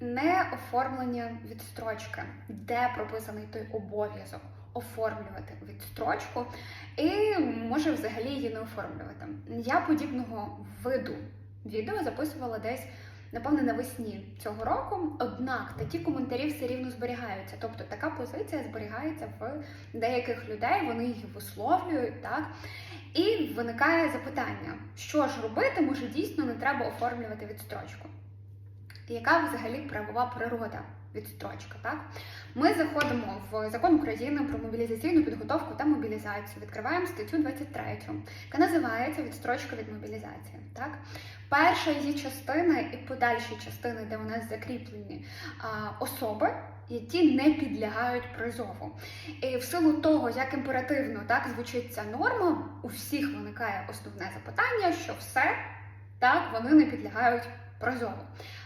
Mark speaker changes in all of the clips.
Speaker 1: не оформлення відстрочки, де прописаний той обов'язок оформлювати відстрочку, і може взагалі її не оформлювати. Я подібного виду відео записувала десь. Напевне, навесні цього року, однак такі коментарі все рівно зберігаються. Тобто така позиція зберігається в деяких людей, вони її висловлюють, так? І виникає запитання, що ж робити, може дійсно не треба оформлювати відстрочку. Яка взагалі правова природа відстрочка? Так? Ми заходимо в закон України про мобілізаційну підготовку та мобілізацію, відкриваємо статтю 23, яка називається Відстрочка від мобілізації. Так? Перша її частина і подальші частини, де у нас закріплені а, особи, які не підлягають призову. І в силу того, як імперативно так звучить ця норма, у всіх виникає основне запитання, що все так вони не підлягають призову.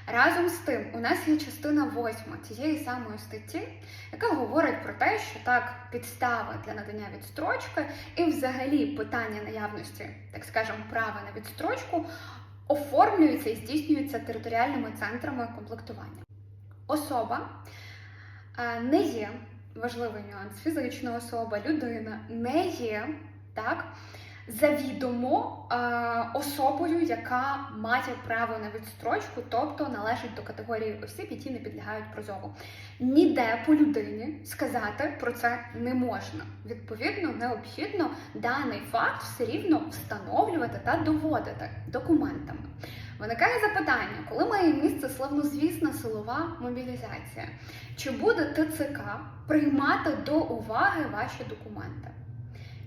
Speaker 1: Разом з тим, у нас є частина восьма цієї самої статті, яка говорить про те, що так підстави для надання відстрочки і взагалі питання наявності, так скажемо, права на відстрочку оформлюються і здійснюються територіальними центрами комплектування. Особа е, не є важливий нюанс, фізична особа, людина не є так завідомо е, особою, яка має право на відстрочку, тобто належить до категорії осіб, які не підлягають призову. Ніде по людині сказати про це не можна. Відповідно, необхідно даний факт все рівно встановлювати та доводити документами. Виникає запитання, коли має місце славнозвісна силова мобілізація, чи буде ТЦК приймати до уваги ваші документи?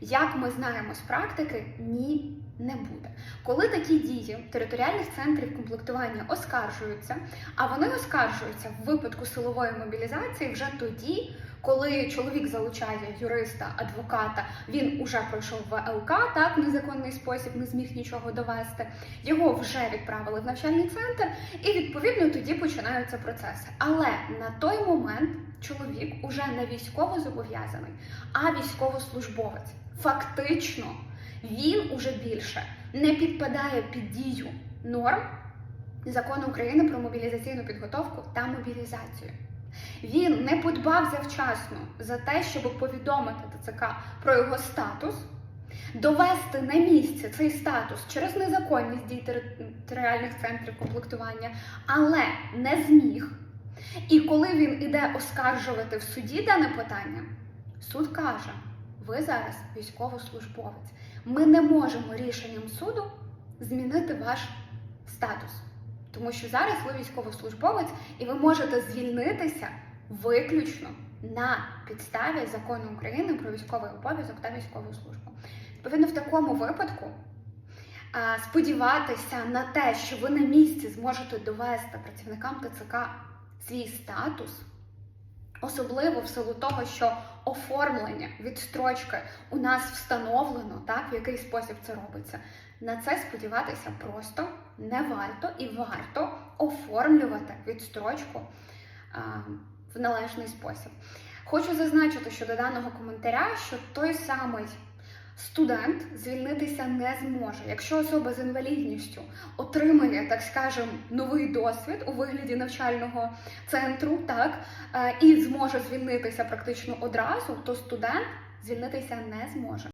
Speaker 1: Як ми знаємо з практики, ні, не буде. Коли такі дії територіальних центрів комплектування оскаржуються, а вони оскаржуються в випадку силової мобілізації вже тоді, коли чоловік залучає юриста, адвоката, він уже пройшов ВЛК, так незаконний спосіб, не зміг нічого довести. Його вже відправили в навчальний центр, і відповідно тоді починаються процеси. Але на той момент чоловік уже не військово зобов'язаний, а військовослужбовець. Фактично, він уже більше не підпадає під дію норм закону України про мобілізаційну підготовку та мобілізацію. Він не подбав завчасно за те, щоб повідомити ТЦК про його статус, довести на місце цей статус через незаконність дій територіальних центрів комплектування, але не зміг. І коли він іде оскаржувати в суді дане питання, суд каже: ви зараз військовослужбовець. Ми не можемо рішенням суду змінити ваш статус. Тому що зараз ви військовослужбовець і ви можете звільнитися виключно на підставі закону України про військовий обов'язок та військову службу. Відповідно, в такому випадку сподіватися на те, що ви на місці зможете довести працівникам ТЦК свій статус, особливо в силу того, що оформлення відстрочки у нас встановлено, так, в який спосіб це робиться. На це сподіватися просто не варто і варто оформлювати відстрочку а, в належний спосіб. Хочу зазначити щодо даного коментаря, що той самий студент звільнитися не зможе. Якщо особа з інвалідністю отримає, так скажем, новий досвід у вигляді навчального центру, так і зможе звільнитися практично одразу, то студент звільнитися не зможе.